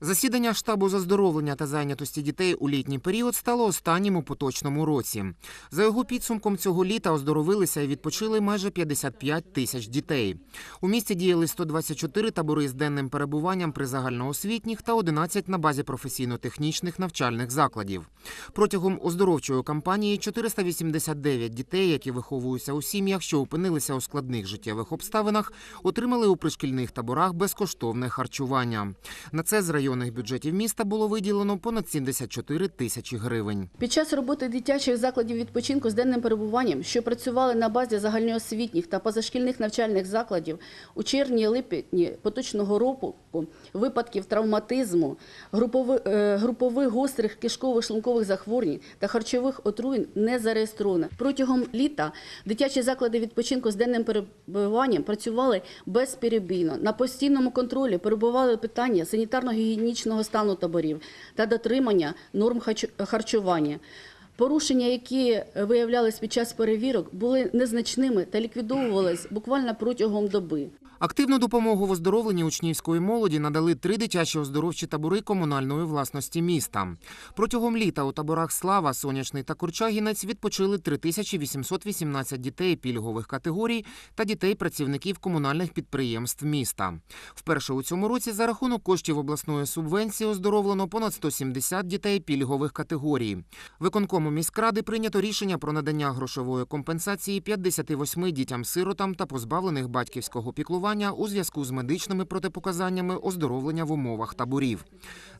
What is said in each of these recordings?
Засідання штабу заздоровлення та зайнятості дітей у літній період стало останнім у поточному році. За його підсумком цього літа оздоровилися і відпочили майже 55 тисяч дітей. У місті діяли 124 табори з денним перебуванням при загальноосвітніх та 11 на базі професійно-технічних навчальних закладів. Протягом оздоровчої кампанії 489 дітей, які виховуються у сім'ях, що опинилися у складних життєвих обставинах, отримали у пришкільних таборах безкоштовне харчування. На це з районних бюджетів міста було виділено понад 74 тисячі гривень. Під час роботи дитячих закладів відпочинку з денним перебуванням, що працювали на базі загальноосвітніх та позашкільних навчальних закладів, у червні-липні поточного року випадків травматизму, групови- е, групових гострих кишково-шлункових захворювань та харчових отруєнь не зареєстровано. Протягом літа дитячі заклади відпочинку з денним перебуванням працювали безперебійно. На постійному контролі перебували питання санітарно-гігієнічного стану таборів та дотримання норм харчування. Порушення, які виявлялись під час перевірок, були незначними та ліквідовувались буквально протягом доби. Активну допомогу в оздоровленні учнівської молоді надали три дитячі оздоровчі табори комунальної власності міста. Протягом літа у таборах Слава, Сонячний та Курчагінець відпочили 3818 дітей пільгових категорій та дітей працівників комунальних підприємств міста. Вперше у цьому році за рахунок коштів обласної субвенції оздоровлено понад 170 дітей пільгових категорій. Виконкому міськради прийнято рішення про надання грошової компенсації 58 дітям-сиротам та позбавлених батьківського піклування у зв'язку з медичними протипоказаннями оздоровлення в умовах таборів.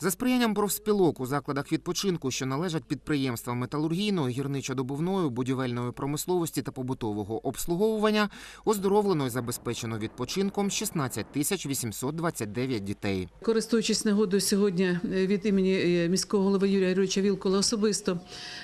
За сприянням профспілок у закладах відпочинку, що належать підприємствам металургійної, гірничо-добувної, будівельної промисловості та побутового обслуговування, оздоровлено і забезпечено відпочинком 16 тисяч 829 дітей. Користуючись нагодою сьогодні е, від імені е, міського голови Юрія Юрійовича Вілкула особисто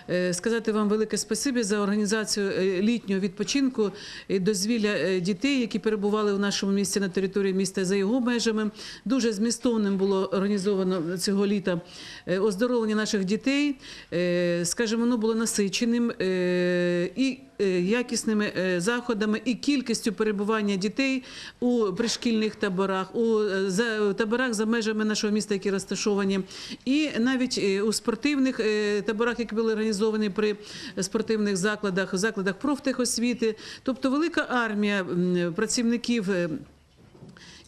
е, сказати вам велике спасибі за організацію е, літнього відпочинку і дозвілля е, дітей, які перебували в нашому місті на території міста за його межами. Дуже змістовним було організовано цього літа е, оздоровлення наших дітей. Е, Скажімо, воно було насиченим е, і е, якісними е, заходами і кількістю перебування дітей у пришкільних таборах, у е, таборах за межами нашого міста, які розташовані, і навіть е, у спортивних е, таборах, які були організовані при спортивних закладах, закладах профтехосвіти. Тобто велика армія працівників.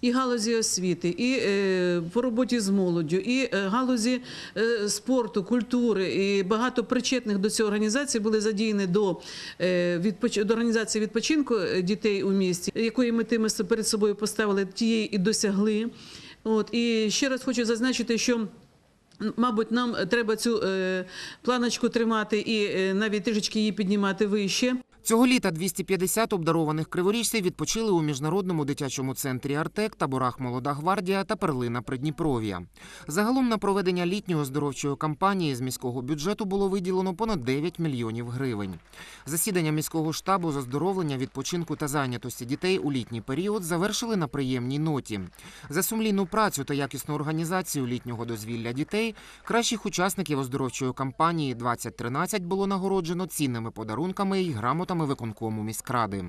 Е, і галузі освіти, і е, по роботі з молоддю, і е, галузі е, спорту, культури, і багато причетних до цього організацій були задіяні до, е, до організації відпочинку е, дітей у місті, якої мети ми перед собою поставили, тієї і досягли. От і ще раз хочу зазначити, що. Мабуть, нам треба цю е, планочку тримати і е, навіть трішечки її піднімати вище. Цього літа 250 обдарованих криворіжців відпочили у міжнародному дитячому центрі Артек, таборах Молода гвардія та Перлина Придніпров'я. Загалом на проведення літньої оздоровчої кампанії з міського бюджету було виділено понад 9 мільйонів гривень. Засідання міського штабу з оздоровлення, відпочинку та зайнятості дітей у літній період завершили на приємній ноті. За сумлінну працю та якісну організацію літнього дозвілля дітей кращих учасників оздоровчої кампанії 2013 було нагороджено цінними подарунками і грамотами виконкому міськради.